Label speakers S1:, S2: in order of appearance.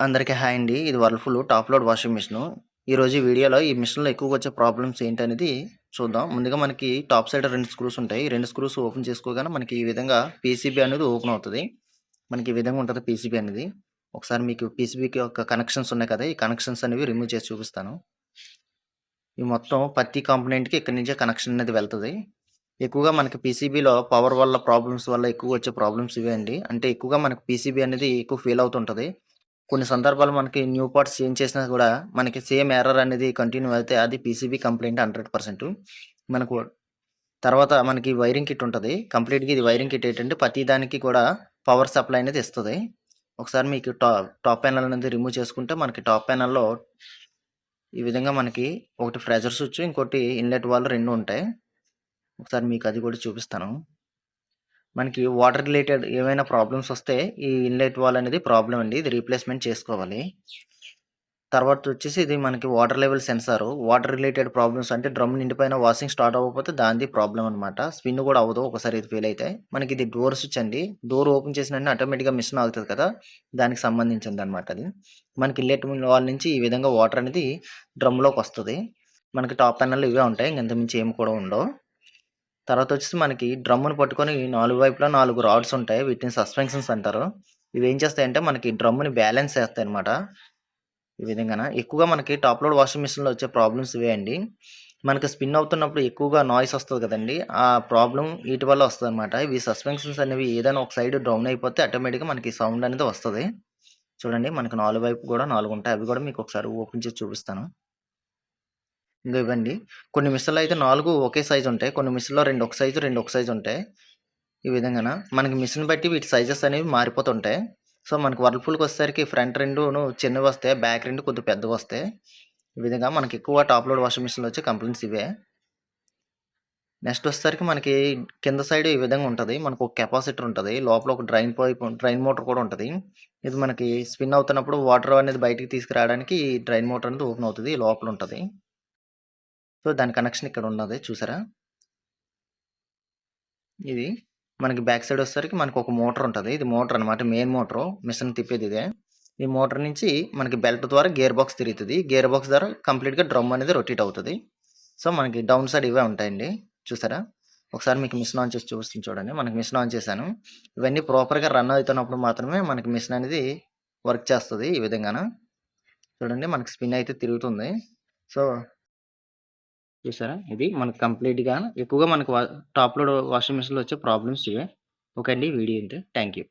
S1: అందరికీ హాయ్ అండి. ఇది Whirlpool top load washing machine. ఈరోజు వీడియోలో ఈ మిషన్‌లో ఎక్కువగా వచ్చే ప్రాబ్లమ్స్ ఏంటనేది చూద్దాం. ముందుగా మనకి టాప్ సైడ్ రెండు స్క్రూస్ ఉంటాయి. రెండు స్క్రూస్ ఓపెన్ చేసుకోగానే మనకి ఈ విధంగా పీసీబీ అనేది ఓపెన్ అవుతుంది మనకి ఈ విధంగా ఉంటుంది పీసీబీ అనేది. ఒకసారి మీకు పీసీబీకి యొక్క కనెక్షన్స్ ఉన్నాయి కదా! ఈ కనెక్షన్స్ అనేవి రిమూవ్ చేసి చూపిస్తాను. ఈ మొత్తం ప్రతి కాంపనెంట్కి ఇక్కడి నుంచే కనెక్షన్ అనేది వెళ్తుంది ఎక్కువగా మనకి పీసీబీలో పవర్ వల్ల ప్రాబ్లమ్స్ వల్ల ఎక్కువ వచ్చే ప్రాబ్లమ్స్ ఇవే అండి. అంటే ఎక్కువగా మనకి పీసీబీ అనేది ఎక్కువ ఫెయిల్ అవుతుంటుంది కొన్ని సందర్భాలు మనకి న్యూ పార్ట్స్ చేంజ్ చేసినా కూడా మనకి సేమ్ ఎర్రర్ అనేది కంటిన్యూ అయితే అది పీసీబీ కంప్లైంట్ హండ్రెడ్ పర్సెంట్ మనకు తర్వాత మనకి వైరింగ్ కిట్ ఉంటుంది కంప్లీట్‌గా ఇది వైరింగ్ కిట్ ఏంటంటే ప్రతి దానికి కూడా పవర్ సప్లై అనేది ఇస్తుంది ఒకసారి మీకు టాప్ టాప్ ప్యానల్ అనేది రిమూవ్ చేసుకుంటే మనకి టాప్ ప్యానల్లో ఈ విధంగా మనకి ఒకటి ప్రెషర్ స్విచ్, ఇంకోటి ఇన్‌లెట్ వాళ్ళు రెండు ఉంటాయి. ఒకసారి మీకు అది కూడా చూపిస్తాను. మనకి వాటర్ రిలేటెడ్ ఏమైనా ప్రాబ్లమ్స్ వస్తే ఈ ఇన్‌లెట్ వాల్ అనేది ప్రాబ్లం అండి. ఇది రీప్లేస్‌మెంట్ చేసుకోవాలి. తర్వాత వచ్చేసి ఇది మనకి water level sensor. Water related problems అంటే డ్రమ్ నిండిపోయిన వాషింగ్ స్టార్ట్ అవ్వకపోతే దానిది ప్రాబ్లం అనమాట. స్పిన్ కూడా అవ్వదు ఒకసారి ఇది ఫెయిల్ అయితే. మనకి ఇది డోర్ స్విచ్ అండి. డోర్ ఓపెన్ చేసిన ఆటోమేటిక్‌గా మిషన్ ఆగుతుంది కదా! దానికి సంబంధించింది అనమాట అది. మనకి ఇల్లెట్ వాళ్ళ నుంచి ఈ విధంగా వాటర్ అనేది డ్రమ్‌లోకి వస్తుంది మనకి టాప్ ప్యానల్ ఇవే ఉంటాయి. ఇంక మించి ఏమి కూడా ఉండవు. తర్వాత వచ్చేసి మనకి డ్రమ్మును పట్టుకొని నాలుగు వైపులా నాలుగు రాడ్స్ ఉంటాయి. వీటిని సస్పెన్షన్స్ అంటారు. ఇవి ఏం చేస్తాయంటే మనకి డ్రమ్‌ని బ్యాలెన్స్ చేస్తాయి అనమాట ఈ విధంగాన. ఎక్కువగా మనకి టాప్ లోడ్ వాషింగ్ మిషన్‌లో వచ్చే ప్రాబ్లమ్స్ ఇవే అండి. మనకి స్పిన్ అవుతున్నప్పుడు ఎక్కువగా నాయిస్ వస్తుంది కదండి ఆ ప్రాబ్లం వీటి వల్ల వస్తదనమాట. ఇవి సస్పెన్షన్స్ అనేవి ఏదైనా ఒక సైడ్ డౌన్ అయిపోతే ఆటోమేటిక్‌గా మనకి సౌండ్ అనేది వస్తుంది చూడండి మనకి నాలుగు వైపు కూడా నాలుగు ఉంటాయి. అవి కూడా మీకు ఒకసారి ఓపెన్ చేసి చూపిస్తాను. ఇంకా ఇవ్వండి కొన్ని మిషన్‌లో అయితే నాలుగు ఒకే సైజు ఉంటాయి. కొన్ని మిషన్‌లో రెండు ఒక సైజు, రెండు ఒక సైజు ఉంటాయి. ఈ విధంగా మనకి మిషన్ బట్టి వీటి సైజెస్ అనేవి మారిపోతుంటాయి. సో, మనకి వర్ల్‌పూల్‌కి వచ్చేసరికి ఫ్రంట్ రెండు చిన్నవి వస్తాయి. బ్యాక్ రెండు కొద్దిగా పెద్దవి వస్తాయి. ఈ విధంగా మనకి ఎక్కువ టాప్ లోడ్ వాషింగ్ మిషన్లు వచ్చే కంప్లైంట్స్ ఇవే. నెక్స్ట్ వచ్చేసరికి మనకి కింద సైడ్ ఈ విధంగా ఉంటుంది మనకు ఒక కెపాసిటర్ ఉంటుంది లోపల ఒక డ్రైన్ పైప్ డ్రైన్ మోటార్ కూడా ఉంటుంది ఇది మనకి స్పిన్ అవుతున్నప్పుడు వాటర్ అనేది బయటికి తీసుకురావడానికి ఈ డ్రైన్ మోటార్ అనేది ఓపెన్ అవుతుంది లోపల ఉంటుంది సో, దాని కనెక్షన్ ఇక్కడ ఉన్నది చూసారా? ఇది మనకి బ్యాక్ సైడ్ వచ్చేసరికి మనకు ఒక మోటార్ ఉంటుంది ఇది మోటార్ అనమాట. మెయిన్ మోటార్ మిషన్ తిప్పేది ఇదే. ఈ మోటార్ నుంచి మనకి బెల్ట్ ద్వారా గేర్ బాక్స్ తిరుగుతుంది గేర్ బాక్స్ ద్వారా కంప్లీట్‌గా డ్రమ్ అనేది రొటేట్ అవుతుంది సో, మనకి డౌన్ సైడ్ ఇవే ఉంటాయండి. చూసారా? ఒకసారి మీకు మిషన్ ఆన్ చేసి చూస్తుంది చూడండి. మనకి మిషన్ ఆన్ చేశాను. ఇవన్నీ ప్రాపర్‌గా రన్ అవుతున్నప్పుడు మాత్రమే మనకి మిషన్ అనేది వర్క్ చేస్తుంది ఈ విధంగాన. చూడండి మనకి స్పిన్ అయితే తిరుగుతుంది. సో చూసారా? ఇది మనకు కంప్లీట్‌గా ఎక్కువగా మనకు వ టాప్ లోడ్ వాషింగ్ మిషన్‌లో వచ్చే ప్రాబ్లమ్స్ ఇవే. ఓకే అండి. వీడియో ఇంతే. Thank you.